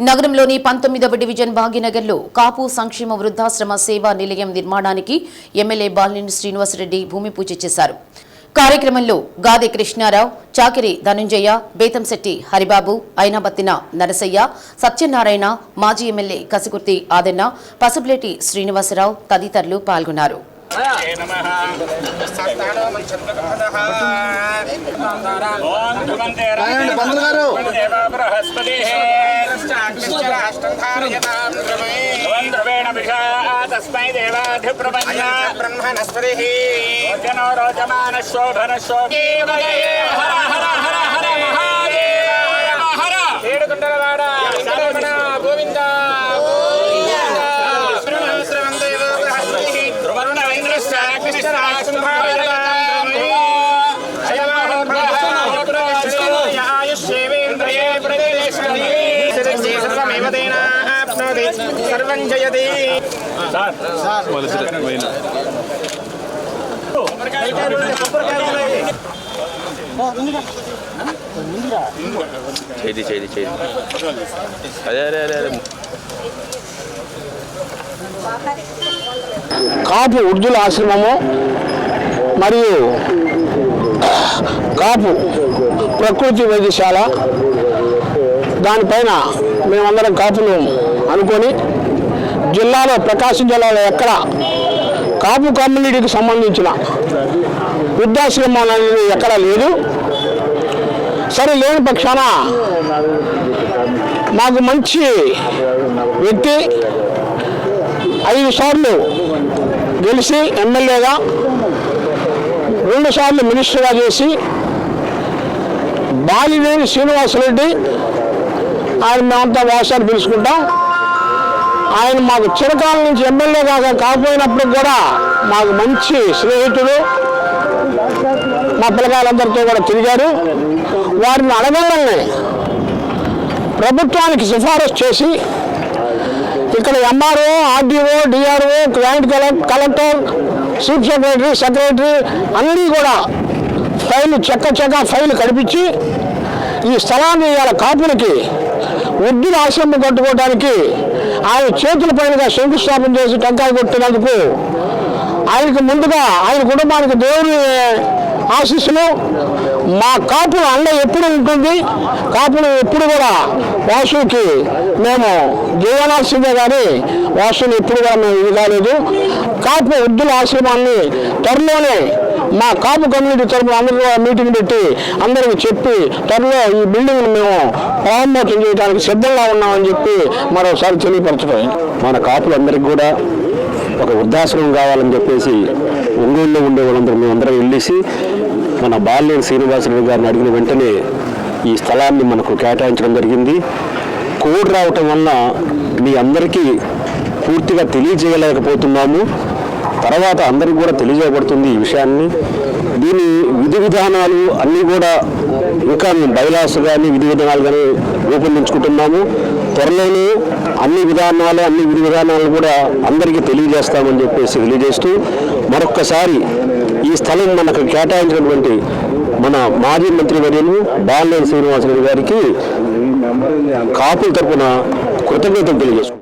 నగరంలోని పంతొమ్మిదవ డివిజన్ భాగ్యనగర్లో కాపు సంక్షేమ వృద్ధాశ్రమ సేవా నిలయం నిర్మాణానికి ఎమ్మెల్యే బాలినేని శ్రీనివాసరెడ్డి భూమి పూజ చేశారు. కార్యక్రమంలో గాదె కృష్ణారావు చాకిరి ధనుంజయ బేతంశెట్టి హరిబాబు ఐనాబత్తిన నరసయ్య సత్యనారాయణ మాజీ ఎమ్మెల్యే కసికుర్తి ఆదెన్న పసుపులేటి శ్రీనివాసరావు తదితరులు పాల్గొన్నారు. రాయండి, పంతులు గారు. తస్మై దేవాధిప్రపన్న బ్రహ్మణస్పతి జనో రోచమాన శోభన శోభ హర హర హర హర మహాదేవ హర ఏడుకుండలవాడ వెంకటరమణ గోవింద ధ్రువరుణ సర్వం జయతి. చేది చేది చేది అదే అదే అదే అదే. కాపు ఉర్దుల ఆశ్రమము మరియు కాపు ప్రకృతి వైద్యశాల దానిపైన మేమందరం కాపులు అనుకొని జిల్లాలో ప్రకాశం జిల్లాలో ఎక్కడ? కాపు కమ్యూనిటీకి సంబంధించిన వృద్ధాశ్రమం అనేది ఎక్కడ లేదు. సరే లేని పక్షాన మాకు మంచి వ్యక్తి ఐదు సార్లు గెలిచి ఎమ్మెల్యేగా రెండు సార్లు మినిస్టర్గా చేసి బాలినేని శ్రీనివాసరెడ్డి ఆయన మేమంతా వాసాన్ని పిలుచుకుంటాం. ఆయన మాకు చిరకాల నుంచి ఎమ్మెల్యేగా కాకపోయినప్పుడు కూడా మాకు మంచి స్నేహితుడు. మా పిల్లకాయలందరితో కూడా తిరిగారు వారిని అడగంగానే ప్రభుత్వానికి సిఫారసు చేసి ఇక్కడ MRO RDO DRO joint collect collector chief secretary secretary అన్నీ కూడా ఫైల్ చెక్క చెక్క ఫైల్ కడిపించి ఈ స్థలాన్ని ఇవాళ కాపులకి వడ్డీల ఆశ్రమం కట్టుకోవడానికి ఆయన చేతుల పైనగా శంకుస్థాపన చేసి టెంకాయ కొట్టినందుకు ఆయనకు ముందుగా ఆయన కుటుంబానికి దేవుని ఆశీస్సులు మా కాపు అండ ఎప్పుడు ఉంటుంది? కాపులు ఎప్పుడు కూడా వాసుకి మేము జీవనాల్సిందే కానీ వాసుని ఎప్పుడు కూడా మేము ఇది కాలేదు కాపు వృద్ధుల ఆశ్రమాన్ని త్వరలోనే మా కాపు కమ్యూనిటీ తరఫున అందరూ మీటింగ్ పెట్టి అందరికి చెప్పి త్వరలో ఈ బిల్డింగ్ మేము ప్రారంభోత్సవం చేయడానికి సిద్ధంగా ఉన్నామని చెప్పి మరోసారి తెలియపరచడం. మన కాపులందరికీ కూడా ఒక వృద్ధాశ్రమం కావాలని చెప్పేసి ఒంగోలులో ఉండే వాళ్ళందరూ మేమందరం వెళ్ళేసి మన బాల్యం శ్రీనివాసరావు గారిని అడిగిన వెంటనే ఈ స్థలాన్ని మనకు కేటాయించడం జరిగింది. కోడ్ రావటం వల్ల మీ అందరికీ పూర్తిగా తెలియజేయలేకపోతున్నాము. తర్వాత అందరికీ కూడా తెలియజేయబడుతుంది ఈ విషయాన్ని. దీని విధి విధానాలు అన్నీ కూడా ఇంకా మేము బైలాస్ కానీ విధి విధానాలు కానీ రూపొందించుకుంటున్నాము. త్వరలోనే అన్ని విధానాలు అన్ని విధి విధానాలు కూడా అందరికీ తెలియజేస్తామని చెప్పేసి తెలియజేస్తూ మరొక్కసారి ఈ స్థలం మనకు కేటాయించినటువంటి మన మాజీ మంత్రి వర్యులు బాలనేని శ్రీనివాసరెడ్డి గారికి కాపుల తరపున కృతజ్ఞతలు తెలియజేసుకుంటాం